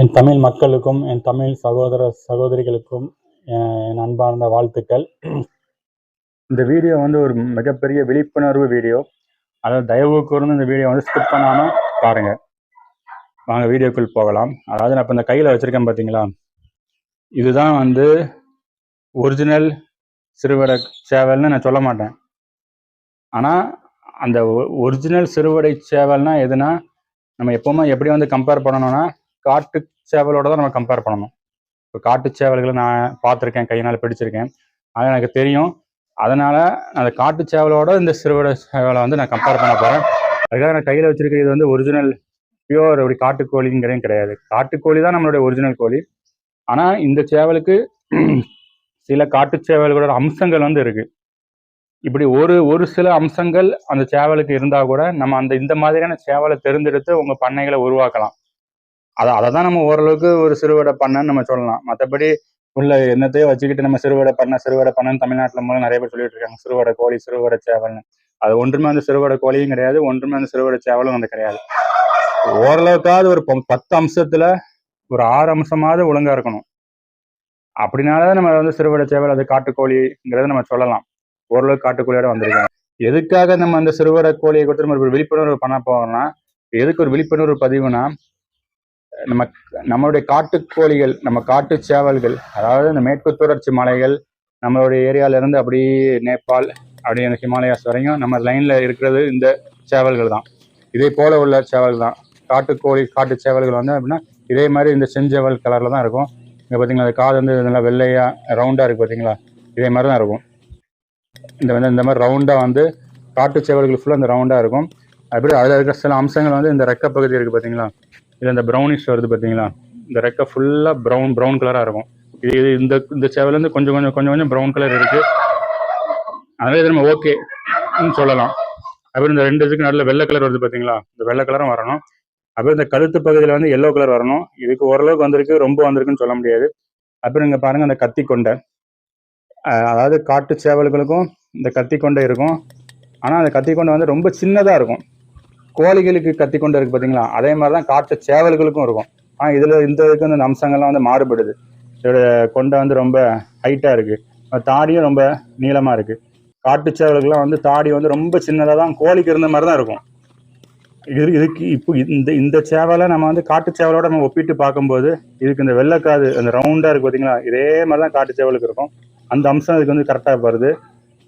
என் தமிழ் மக்களுக்கும் என் தமிழ் சகோதர சகோதரிகளுக்கும் என் அன்பார்ந்த வாழ்த்துக்கள். இந்த வீடியோ வந்து ஒரு மிகப்பெரிய விழிப்புணர்வு வீடியோ. அதாவது தயவு கூர்ந்து இந்த வீடியோ வந்து ஸ்கிப் பண்ணாமல் பாருங்கள் வாங்க வீடியோக்குள் போகலாம். அதாவது நான் இப்போ இந்த கையில் வச்சுருக்கேன் பார்த்தீங்களா இதுதான் வந்து ஒரிஜினல் சிறுவடை சேவல்னு நான் சொல்ல மாட்டேன். ஆனால் அந்த ஒரிஜினல் சிறுவடை சேவல்னால் எதுனா நம்ம எப்போவுமே எப்படி வந்து கம்பேர் பண்ணணும்னா காட்டு சேவலோட தான் நம்ம கம்பேர் பண்ணணும். இப்போ காட்டு சேவல்களை நான் பார்த்துருக்கேன் கையினால் பிடிச்சிருக்கேன். அது எனக்கு தெரியும் அதனால் அந்த காட்டு சேவலோட இந்த சிறுவடை சேவலை வந்து நான் கம்பேர் பண்ண போகிறேன் அதுக்காக நான் கையில் வச்சுருக்க இது வந்து ஒரிஜினல் பியூர் அப்படி காட்டுக்கோழிங்கிறதும் கிடையாது. காட்டுக்கோழி தான் நம்மளுடைய ஒரிஜினல் கோழி. ஆனால் இந்த சேவலுக்கு சில காட்டு சேவல்களோட அம்சங்கள் வந்து இருக்குது இப்படி ஒரு ஒரு சில அம்சங்கள் அந்த சேவலுக்கு இருந்தால் கூட நம்ம அந்த இந்த மாதிரியான சேவலை தேர்ந்தெடுத்து உங்கள் பண்ணைகளை உருவாக்கலாம். அதை அதை தான் நம்ம ஓரளவுக்கு ஒரு சிறுவடை பண்ணன்னு நம்ம சொல்லலாம். மற்றபடி உள்ள என்னத்தையோ வச்சுக்கிட்டு நம்ம சிறுவடை பண்ண சிறுவடை பண்ணன்னு தமிழ்நாட்டில் மூலம் நிறைய பேர் சொல்லிட்டு இருக்காங்க. சிறுவடை கோழி சிறுவடை சேவல்னு. அது ஒன்றுமே அந்த சிறுவடை கோழியும் கிடையாது. ஒன்றுமே அந்த சிறுவடை சேவலும் வந்து கிடையாது. ஓரளவுக்காவது ஒரு பத்து அம்சத்துல ஒரு ஆறு அம்சமாவது ஒழுங்கா இருக்கணும். அப்படினால நம்ம வந்து சிறுவடை சேவல் அது காட்டுக்கோழிங்கிறத நம்ம சொல்லலாம். ஓரளவுக்கு காட்டுக்கோழியோட வந்திருக்காங்க. எதுக்காக நம்ம அந்த சிறுவடை கோழியை கொடுத்து நம்ம ஒரு விழிப்புணர்வு பண்ண போறோம்னா எதுக்கு ஒரு விழிப்புணர்வு பதிவுனா நம்ம நம்மளுடைய காட்டுக்கோழிகள் நம்ம காட்டு சேவல்கள் அதாவது இந்த மேற்கு தொடர்ச்சி மலைகள் நம்மளுடைய ஏரியாவிலேருந்து அப்படியே நேபாள் அப்படியே அந்த ஹிமாலயாஸ் வரையும் நம்ம லைனில் இருக்கிறது இந்த சேவல்கள் தான். இதே போல உள்ள சேவல் தான். காட்டுக்கோழி காட்டு சேவல்கள் வந்து அப்படின்னா இதே மாதிரி இந்த செஞ்சேவல் கலரில் தான் இருக்கும். இங்கே பார்த்தீங்களா அது காது வந்து நல்லா வெள்ளையாக ரவுண்டாக இருக்குது பார்த்தீங்களா இதே மாதிரி தான் இருக்கும். இந்த வந்து இந்த மாதிரி ரவுண்டாக வந்து காட்டு சேவல்கள் ஃபுல்லாக இந்த ரவுண்டாக இருக்கும். அப்படி அதில் இருக்கிற சில அம்சங்கள் வந்து இந்த ரெக்க பகுதி இருக்குது பார்த்தீங்களா இது இந்த ப்ரௌனிஷ் வருது பார்த்தீங்களா இந்த ரெக்கை ஃபுல்லாக ப்ரௌன் ப்ரௌன் கலராக இருக்கும். இது இது இந்த இந்த சேவல் வந்து கொஞ்சம் கொஞ்சம் கொஞ்சம் கொஞ்சம் ப்ரௌன் கலர் இருக்குது அதனால இது நம்ம ஓகேன்னு சொல்லலாம். அப்புறம் இந்த ரெண்டு இதுக்கு நல்ல வெள்ளை கலர் வருது பார்த்தீங்களா இந்த வெள்ளை கலரும் வரணும். அப்புறம் இந்த கழுத்து பகுதியில் வந்து எல்லோ கலர் வரணும். இதுக்கு ஓரளவுக்கு வந்திருக்கு ரொம்ப வந்திருக்குன்னு சொல்ல முடியாது. அப்புறம் இங்கே பாருங்கள் அந்த கத்தி கொண்டை அதாவது காட்டு சேவல்களுக்கும் இந்த கத்தி கொண்டை இருக்கும். ஆனால் அந்த கத்தி கொண்டை வந்து ரொம்ப சின்னதாக இருக்கும். கோழிகளுக்கு கத்தி கொண்டு இருக்கு பார்த்தீங்களா அதே மாதிரி தான் காட்டு சேவல்களுக்கும் இருக்கும். ஆனால் இதில் இந்த இதுக்கு வந்து இந்த அம்சங்கள்லாம் வந்து மாறுபடுது. இதோட கொண்டை வந்து ரொம்ப ஹைட்டாக இருக்குது தாடியும் ரொம்ப நீளமாக இருக்குது காட்டு சேவல்கள்லாம் வந்து தாடி வந்து ரொம்ப சின்னதாக தான் கோழிக்கு இருந்த மாதிரி தான் இருக்கும். இது இதுக்கு இப்போ இந்த இந்த சேவலை நம்ம வந்து காட்டு சேவலோட நம்ம ஒப்பிட்டு பார்க்கும்போது இதுக்கு இந்த வெள்ளைக்காது அந்த ரவுண்டாக இருக்குது பார்த்தீங்களா இதே மாதிரி தான் காட்டு சேவலுக்கு இருக்கும். அந்த அம்சம் இதுக்கு வந்து கரெக்டாக வருது.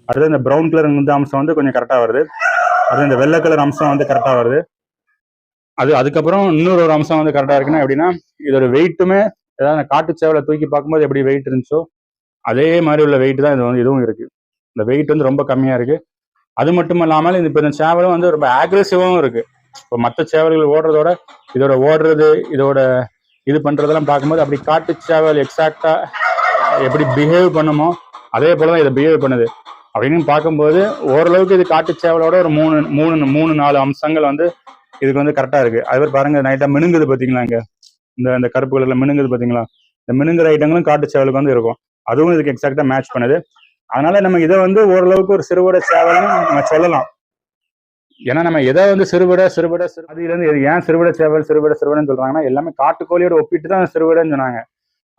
அடுத்து இந்த ப்ரௌன் கலர் இந்த அம்சம் வந்து கொஞ்சம் கரெக்டாக வருது. அது இந்த வெள்ளை கலர் அம்சம் வந்து கரெக்டாக வருது. அது அதுக்கப்புறம் இன்னொரு ஒரு அம்சம் வந்து கரெக்டாக இருக்குன்னா எப்படின்னா இதோட வெயிட்டுமே ஏதாவது காட்டு சேவலை தூக்கி பார்க்கும்போது எப்படி வெயிட் இருந்துச்சோ அதே மாதிரி உள்ள வெயிட் தான் இது வந்து இதுவும் இருக்கு. இந்த வெயிட் வந்து ரொம்ப கம்மியாக இருக்குது அது மட்டும் இல்லாமல் இந்த இப்போ இந்த சேவலும் வந்து ரொம்ப ஆக்ரெசிவாகவும் இருக்குது இப்போ மற்ற சேவல்கள் ஓடுறதோட இதோட ஓடுறது இதோட இது பண்ணுறதெல்லாம் பார்க்கும்போது அப்படி காட்டு சேவல் எக்ஸாக்டாக எப்படி பிஹேவ் பண்ணுமோ அதே போல தான் இதை பிஹேவ் பண்ணுது. அப்படின்னு பார்க்கும்போது ஓரளவுக்கு இது காட்டு சேவலோட ஒரு மூணு மூணு மூணு நாலு அம்சங்கள் வந்து இதுக்கு வந்து கரெக்டா இருக்கு. அதுவே பாருங்க நைட்டா மினுங்குது பாத்தீங்களா இங்க? இந்த இந்த கருப்பு கலர்ல மினுங்குது பாத்தீங்களா இந்த மினுங்குற ஐட்டங்களும் காட்டு சேவலுக்கு வந்து இருக்கும். அதுவும் இதுக்கு எக்ஸாக்டாக மேட்ச் பண்ணுது. அதனால நம்ம இதை வந்து ஓரளவுக்கு ஒரு சிறுவிட சேவல்னு நம்ம சொல்லலாம். ஏன்னா நம்ம எதை வந்து சிறுவிட சிறுவிட சிறு அதுலேருந்து இது ஏன் சிறுவிடை சேவல் சிறுவிட சிறுவிடன்னு சொல்றாங்கன்னா எல்லாமே காட்டுக்கோழியோட ஒப்பிட்டு தான் சிறுவிடன்னு சொன்னாங்க.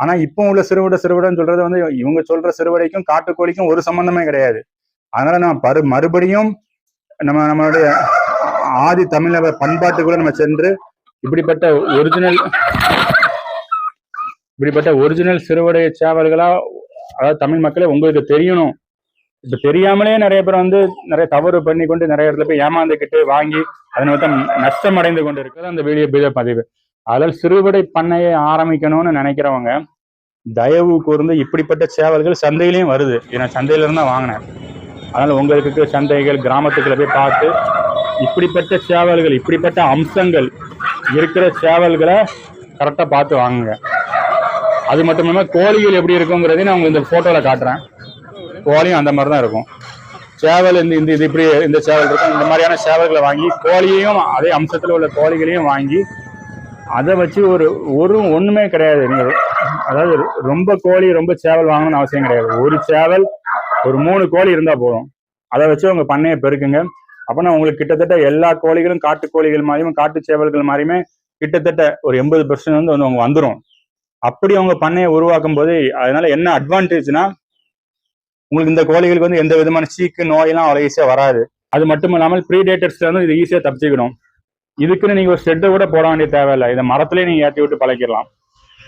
ஆனா இப்போ உள்ள சிறுவிட சிறுவிடன்னு சொல்றது வந்து இவங்க சொல்ற சிறுவடைக்கும் காட்டுக்கோழிக்கும் ஒரு சம்பந்தமே கிடையாது. அதனால நம்ம பரு மறுபடியும் நம்ம நம்மளுடைய ஆதி தமிழக பண்பாட்டுக்குள்ள நம்ம சென்று இப்படிப்பட்ட ஒரிஜினல் இப்படிப்பட்ட ஒரிஜினல் சிறுவடை சேவல்களா அதாவது தமிழ் மக்களே உங்களுக்கு தெரியணும். இப்ப தெரியாமலே நிறைய பேர் வந்து நிறைய தவறு பண்ணி கொண்டு நிறைய இடத்துல போய் ஏமாந்துக்கிட்டு வாங்கி அதன் மொத்தம் நஷ்டம் அடைந்து கொண்டு இருக்கிறது அந்த வீடியோ வீடியோ பதிவு. அதில் சிறுவிடை பண்ணையை ஆரம்பிக்கணும்னு நினைக்கிறவங்க தயவு கூர்ந்து இப்படிப்பட்ட சேவல்கள் சந்தையிலையும் வருது. நான் சந்தையில தான் வாங்கினேன். அதனால உங்களுக்கு சந்தைகள் கிராமத்துக்குள்ள போய் பார்த்து இப்படிப்பட்ட சேவல்கள் இப்படிப்பட்ட அம்சங்கள் இருக்கிற சேவல்களை கரெக்டாக பார்த்து வாங்குங்க. அது மட்டும் இல்லாமல் கோழிகள் எப்படி இருக்குங்கிறதையும் நான் உங்களுக்கு இந்த ஃபோட்டோவில் காட்டுறேன். கோழியும் அந்த மாதிரி தான் இருக்கும். சேவல் இந்த இந்த இது இப்படி இந்த சேவல் இருக்கும். இந்த மாதிரியான சேவல்களை வாங்கி கோழியையும் அதே அம்சத்தில் உள்ள கோழிகளையும் வாங்கி அதை வச்சு ஒரு ஒரு ஒன்றுமே கிடையாது. நீங்கள் அதாவது ரொம்ப கோழி ரொம்ப சேவல் வாங்கணும்னு அவசியம் கிடையாது. ஒரு சேவல் ஒரு மூணு கோழி இருந்தா போதும். அதை வச்சு உங்க பண்ணையை பெருக்குங்க. அப்போனா உங்களுக்கு கிட்டத்தட்ட எல்லா கோழிகளும் காட்டு கோழிகள் மாதிரியும் காட்டு சேவல்கள் மாதிரியுமே கிட்டத்தட்ட ஒரு எண்பது பெர்சன்ட் வந்து வந்து அவங்க வந்துடும் அப்படி அவங்க பண்ணையை உருவாக்கும் போது அதனால என்ன அட்வான்டேஜ்னா உங்களுக்கு இந்த கோழிகளுக்கு வந்து எந்த விதமான சீக்கு நோயெல்லாம் அவ்வளோ ஈஸியாக வராது. அது மட்டும் இல்லாமல் ப்ரீடேட்டர்ஸ்ல வந்து இது ஈஸியாக தப்பிச்சுக்கணும். இதுக்குன்னு நீங்கள் ஒரு ஷெட்டை கூட போட வேண்டிய தேவையில்லை. இதை மரத்திலே நீங்கள் ஏற்றி விட்டு பழக்கிடலாம்.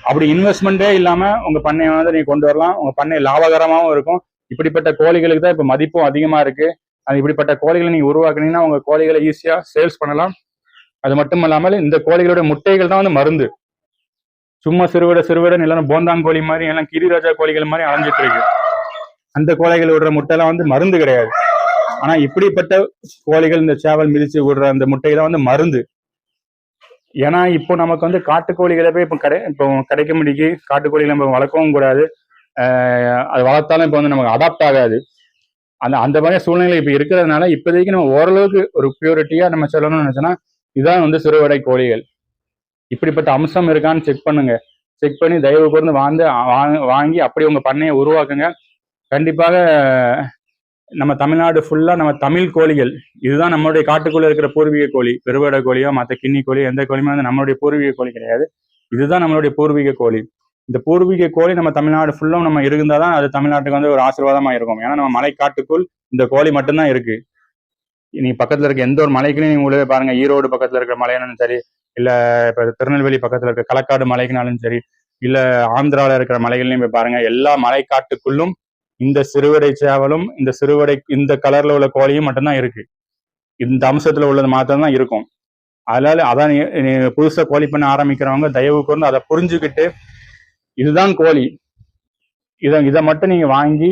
அப்படி இன்வெஸ்ட்மெண்ட்டே இல்லாம உங்க பண்ணையை வந்து நீங்கள் கொண்டு வரலாம். உங்க பண்ணை லாபகரமாகவும் இருக்கும். இப்படிப்பட்ட கோழிகளுக்கு தான் இப்போ மதிப்பும் அதிகமா இருக்கு. அது இப்படிப்பட்ட கோழிகளை நீங்கள் உருவாக்குனீங்கன்னா உங்க கோழிகளை ஈஸியா சேல்ஸ் பண்ணலாம். அது மட்டும் இல்லாமல் இந்த கோழிகளோட முட்டைகள் தான் வந்து மருந்து. சும்மா சிறுவிட சிறுவிட இல்லைன்னா போந்தாங்கோழி மாதிரி எல்லாம் கிரிராஜா கோழிகள் மாதிரி அலைஞ்சிட்டு இருக்கு. அந்த கோழிகள் விடுற முட்டைலாம் வந்து மருந்து கிடையாது. ஆனா இப்படிப்பட்ட கோழிகள் இந்த சேவல் மிதிச்சு விடுற அந்த முட்டையெல்லாம் வந்து மருந்து. ஏன்னா இப்போ நமக்கு வந்து காட்டுக்கோழிகளை போய் இப்போ கடை இப்போ கிடைக்க முடிக்கு காட்டுக்கோழிகளை நம்ம வளர்க்கவும் கூடாது. அது வளர்த்தாலும் இப்போ வந்து நமக்கு அடாப்ட் ஆகாது. அந்த அந்த மாதிரி சூழ்நிலை இப்போ இருக்கிறதுனால இப்போதைக்கு நம்ம ஓரளவுக்கு ஒரு பியூரிட்டியாக நம்ம சொல்லணும்னு நினச்சோன்னா இதுதான் வந்து சிறுவடை கோழிகள். இப்படிப்பட்ட அம்சம் இருக்கான்னு செக் பண்ணுங்க. செக் பண்ணி தயவு கூர்ந்து வாழ்ந்து வாங்கி அப்படி உங்கள் பண்ணையை உருவாக்குங்க. கண்டிப்பாக நம்ம தமிழ்நாடு ஃபுல்லா நம்ம தமிழ் கோழிகள். இதுதான் நம்மளுடைய காட்டுக்குள்ள இருக்கிற பூர்வீக கோழி. பெருவட கோழியோ மற்ற கிண்ணி கோழி எந்த கோழியுமே வந்து நம்மளுடைய பூர்வீக கோழி கிடையாது. இதுதான் நம்மளுடைய பூர்வீக கோழி. இந்த பூர்வீக கோழி நம்ம தமிழ்நாடு ஃபுல்லும் நம்ம இருந்தால் தான் அது தமிழ்நாட்டுக்கு வந்து ஒரு ஆசீர்வாதமா இருக்கும். ஏன்னா நம்ம மலை காட்டுக்குள் இந்த கோழி மட்டும்தான் இருக்கு. நீங்க பக்கத்துல இருக்க எந்த ஒரு மலைக்குன்னு நீங்க உள்ளே பாருங்க. ஈரோடு பக்கத்துல இருக்கிற மலைனாலும் சரி இல்ல இப்ப திருநெல்வேலி பக்கத்துல இருக்க களக்காடு மலைக்குனாலும் சரி இல்ல ஆந்திரால இருக்கிற மலைகள்லையும் போய் பாருங்க. எல்லா மலைக்காட்டுக்குள்ளும் இந்த சிறுவடை சேவலும் இந்த சிறுவடை இந்த கலர்ல உள்ள கோழியும் மட்டும்தான் இருக்கு. இந்த அம்சத்துல உள்ளது மாத்திரம் தான் இருக்கும். அதனால அதான் புதுசா கோழி பண்ண ஆரம்பிக்கிறவங்க தயவு கூர்ந்து அதை புரிஞ்சுக்கிட்டு இதுதான் கோழி. இதை இதை மட்டும் நீங்க வாங்கி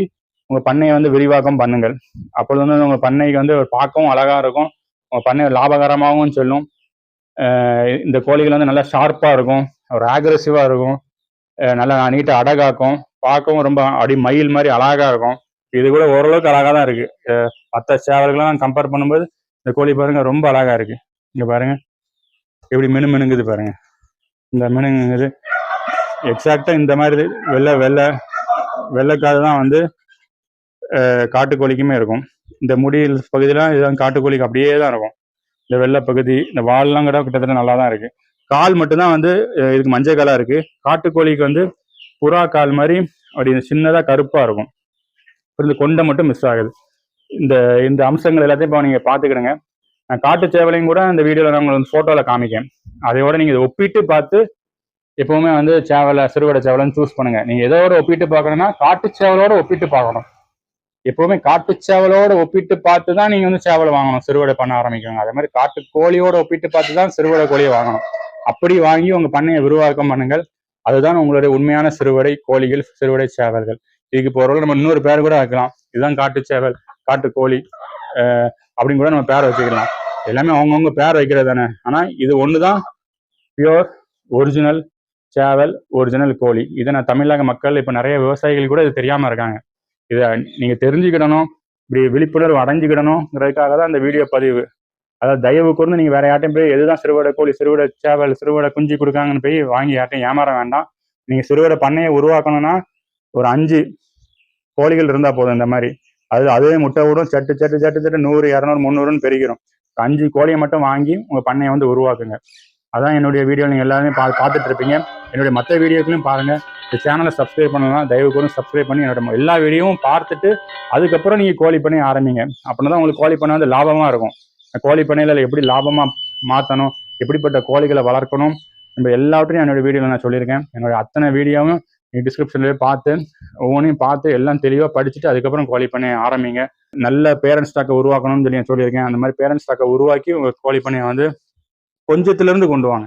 உங்க பண்ணையை வந்து விரிவாக்கம் பண்ணுங்கள். அப்பொழுது வந்து உங்க பண்ணைக்கு வந்து ஒரு பார்க்கவும் அழகா இருக்கும். உங்க பண்ணை லாபகரமாகவும் சொல்லும். இந்த கோழிகள் வந்து நல்லா ஷார்ப்பா இருக்கும். ஒரு ஆக்ரெசிவா இருக்கும். நல்லா நீட்டாக அடகாக்கும். பார்க்கவும் ரொம்ப அடி மயில் மாதிரி அழகா இருக்கும். இது கூட ஓரளவுக்கு அழகா தான் இருக்கு. மற்ற சேவல்கள்லாம் கம்பேர் பண்ணும்போது இந்த கோழி பாருங்க ரொம்ப அழகா இருக்கு. இங்க பாருங்க. எப்படி மெனு மெனுங்குது பாருங்க. இந்த மெனுங்குது. எக்ஸாக்டா இந்த மாதிரி வெள்ளை வெள்ளை வெள்ளைக்காது தான் வந்து காட்டுக்கோழிக்குமே இருக்கும். இந்த முடி பகுதியெலாம் இதுதான் காட்டுக்கோழிக்கு அப்படியே தான் இருக்கும். இந்த வெள்ளை பகுதி இந்த வால்லாம் கூட கிட்டத்தட்ட நல்லா தான் இருக்கு. கால் மட்டும்தான் வந்து இதுக்கு மஞ்சள் காலாக இருக்கு. காட்டுக்கோழிக்கு வந்து புறா கால் மாதிரி அப்படி சின்னதாக கருப்பாக இருக்கும். இந்த கொண்டை மட்டும் மிஸ் ஆகுது. இந்த இந்த அம்சங்கள் எல்லாத்தையும் இப்போ நீங்கள் பார்த்துக்கிடுங்க. நான் காட்டு சேவலையும் கூட இந்த வீடியோவில் நான் உங்களுக்கு ஃபோட்டோவில் காமிக்கேன். அதையோட நீங்கள் இதை ஒப்பிட்டு பார்த்து எப்போவுமே வந்து சேவலை சிறுவடை சேவலைன்னு சூஸ் பண்ணுங்கள் நீங்கள் எதோட ஒப்பிட்டு பார்க்கணும்னா காட்டு சேவலோட ஒப்பிட்டு பார்க்கணும். எப்போவுமே காட்டு சேவலோட ஒப்பிட்டு பார்த்து தான் நீங்கள் வந்து சேவலை வாங்கணும். சிறுவடை பண்ண ஆரம்பிக்கணும் அதே மாதிரி காட்டு கோழியோட ஒப்பிட்டு பார்த்து தான் சிறுவடை கோழியை வாங்கணும். அப்படி வாங்கி உங்கள் பண்ணையை விரிவாக்கம் பண்ணுங்கள். அதுதான் உங்களுடைய உண்மையான சிறுவடை கோழிகள் சிறுவடை சேவல்கள். இதுக்கு இப்போ ஒரு நம்ம இன்னொரு பேர் கூட வைக்கலாம். இதுதான் காட்டு சேவல் காட்டு கோழி அப்படின்னு கூட நம்ம பேர் வச்சுக்கலாம். எல்லாமே அவங்கவுங்க பேர் வைக்கிறது தானே. ஆனால் இது ஒன்று தான் பியோர் ஒரிஜினல் சேவல் ஒரிஜினல் கோழி. இதை நான் தமிழக மக்கள் இப்போ நிறைய விவசாயிகள் கூட இது தெரியாமல் இருக்காங்க. இதை நீங்கள் தெரிஞ்சுக்கிடணும் இப்படி விழிப்புணர்வு அடைஞ்சுக்கிடணுங்கிறதுக்காக தான் இந்த வீடியோ பதிவு. அதாவது தயவு கூர்ந்து நீங்க வேற யார்ட்டையும் போய் எதுதான் சிறுவடை கோழி சிறுவடை சேவல் சிறுவடை குஞ்சு கொடுக்காங்கன்னு போய் வாங்கி யார்ட்டையும் ஏமாற வேண்டாம். நீங்க சிறுவடை பண்ணையை உருவாக்கணும்னா ஒரு அஞ்சு கோழிகள் இருந்தா போதும் இந்த மாதிரி. அது அதுவே முட்டை விடும் சட்டு சட்டு சட்டு சட்டு நூறு இரநூறு முந்நூறுன்னு பெருகிறோம் அஞ்சு கோழியை மட்டும் வாங்கி உங்க பண்ணையை வந்து உருவாக்குங்க. அதான் என்னுடைய வீடியோ நீங்க எல்லாருமே பா பார்த்துட்டு இருப்பீங்க. என்னுடைய மற்ற வீடியோக்களையும் பாருங்க. இந்த சேனலை சப்ஸ்கிரைப் பண்ணலாம் தயவு கூட சப்ஸ்கிரைப் பண்ணி என்னோட எல்லா வீடியோவும் பார்த்துட்டு அதுக்கப்புறம் நீங்க கோழி பண்ணி ஆரம்பிங்க. அப்படின்னா தான் உங்களுக்கு கோழி பண்ண வந்து லாபமா இருக்கும். கோழி பண்ணையில எப்படி லாபமாக மாற்றணும் எப்படிப்பட்ட கோழிகளை வளர்க்கணும் நம்ம எல்லாவற்றையும் என்னோட வீடியோவில் நான் சொல்லியிருக்கேன். என்னோட அத்தனை வீடியோவும் நீங்க டிஸ்கிரிப்ஷன்லேயே பார்த்து ஒவ்வொன்றையும் பார்த்து எல்லாம் தெளிவாக படிச்சுட்டு அதுக்கப்புறம் கோழி பண்ணி ஆரம்பிங்க. நல்ல பேரண்ட்ஸ் ஸ்டாக்கை உருவாக்கணும்னு சொல்லி நான் சொல்லியிருக்கேன். அந்த மாதிரி பேரண்ட்ஸ் ஸ்டாக்கை உருவாக்கி உங்கள் கோழி பண்ணையை வந்து கொஞ்சத்துலேருந்து கொண்டு வாங்க.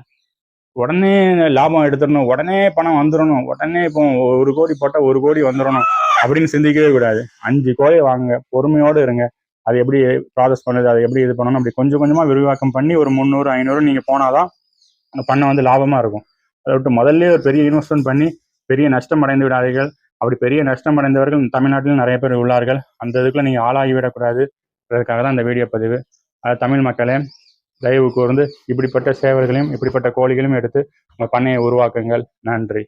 உடனே லாபம் எடுத்துடணும் உடனே பணம் வந்துடணும் உடனே இப்போ ஒரு கோடி போட்டால் ஒரு கோடி வந்துடணும் அப்படின்னு சிந்திக்கவே கூடாது. அஞ்சு கோழி வாங்குங்க பொறுமையோடு இருங்க. அது எப்படி ப்ராசஸ் பண்ணுது அதை எப்படி இது பண்ணணும் அப்படி கொஞ்சம் கொஞ்சமாக விரிவாக்கம் பண்ணி ஒரு முந்நூறு ஐநூறு நீங்கள் போனாதான் அந்த பண்ணை வந்து லாபமாக இருக்கும். அதை விட்டு முதல்ல ஒரு பெரிய இன்வெஸ்ட்மெண்ட் பண்ணி பெரிய நஷ்டம் அடைந்து விடாதீர்கள். அப்படி பெரிய நஷ்டம் அடைந்தவர்கள் தமிழ்நாட்டில் நிறைய பேர் உள்ளார்கள். அந்த இதுக்குள்ள நீங்கள் ஆளாகி விடக்கூடாது. அதற்காக தான் இந்த வீடியோ பதிவு. அது தமிழ் மக்களே தயவு கூர்ந்து இப்படிப்பட்ட சேவர்களையும் இப்படிப்பட்ட கோழிகளையும் எடுத்து உங்கள் பண்ணையை உருவாக்குங்கள். நன்றி.